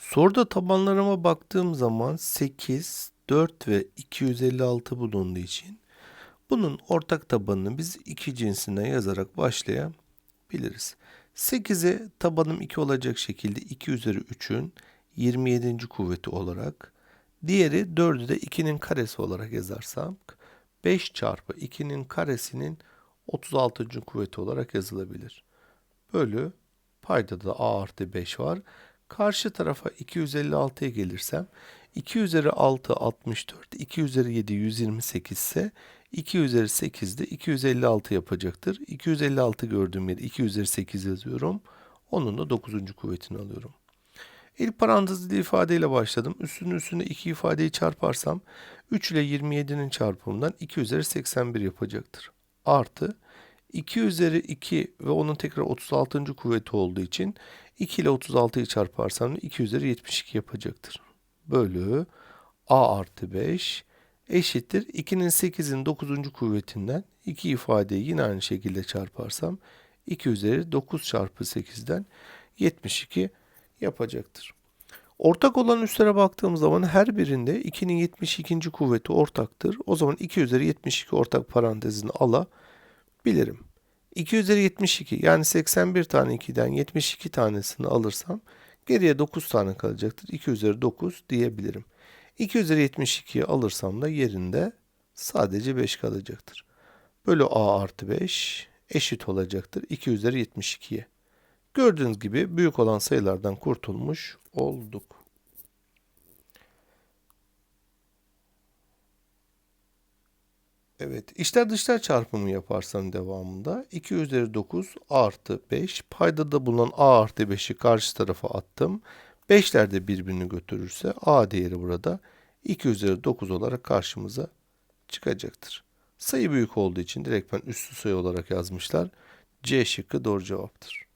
Soruda tabanlarıma baktığım zaman 8, 4 ve 256 bulunduğu için bunun ortak tabanını biz iki cinsine yazarak başlayabiliriz. 8'e tabanım 2 olacak şekilde 2 üzeri 3'ün 27. kuvveti olarak, diğeri 4'ü de 2'nin karesi olarak yazarsak 5 çarpı 2'nin karesinin 36. kuvveti olarak yazılabilir. Bölü payda da a artı 5 var. Karşı tarafa 256'ya gelirsem 2 üzeri 6 64, 2 üzeri 7 128 ise 2 üzeri 8 de 256 yapacaktır. 256 gördüğüm yere 2 üzeri 8 yazıyorum. Onun da 9. kuvvetini alıyorum. İlk parantezli ifadeyle başladım. Üstünün üstüne iki ifadeyi çarparsam 3 ile 27'nin çarpımından 2 üzeri 81 yapacaktır. Artı 2 üzeri 2 ve onun tekrar 36. kuvveti olduğu için 2 ile 36'yı çarparsam 2 üzeri 72 yapacaktır. Bölü a artı 5 eşittir 2'nin 8'in 9. kuvvetinden 2 ifadeyi yine aynı şekilde çarparsam 2 üzeri 9 çarpı 8'den 72 yapacaktır. Ortak olan üstlere baktığım zaman her birinde 2'nin 72. kuvveti ortaktır. O zaman 2 üzeri 72 ortak parantezini alabilirim. 2 üzeri 72 yani 81 tane 2'den 72 tanesini alırsam geriye 9 tane kalacaktır. 2 üzeri 9 diyebilirim. 2 üzeri 72'yi alırsam da yerinde sadece 5 kalacaktır. Bölü a artı 5 eşit olacaktır 2 üzeri 72'ye. Gördüğünüz gibi büyük olan sayılardan kurtulmuş olduk. Evet, içler dışlar çarpımı yaparsam devamında 2 üzeri 9 artı 5 paydada bulunan a artı 5'i karşı tarafa attım. 5'ler de birbirini götürürse a değeri burada 2 üzeri 9 olarak karşımıza çıkacaktır. Sayı büyük olduğu için direkt ben üstü sayı olarak yazmışlar. C şıkkı doğru cevaptır.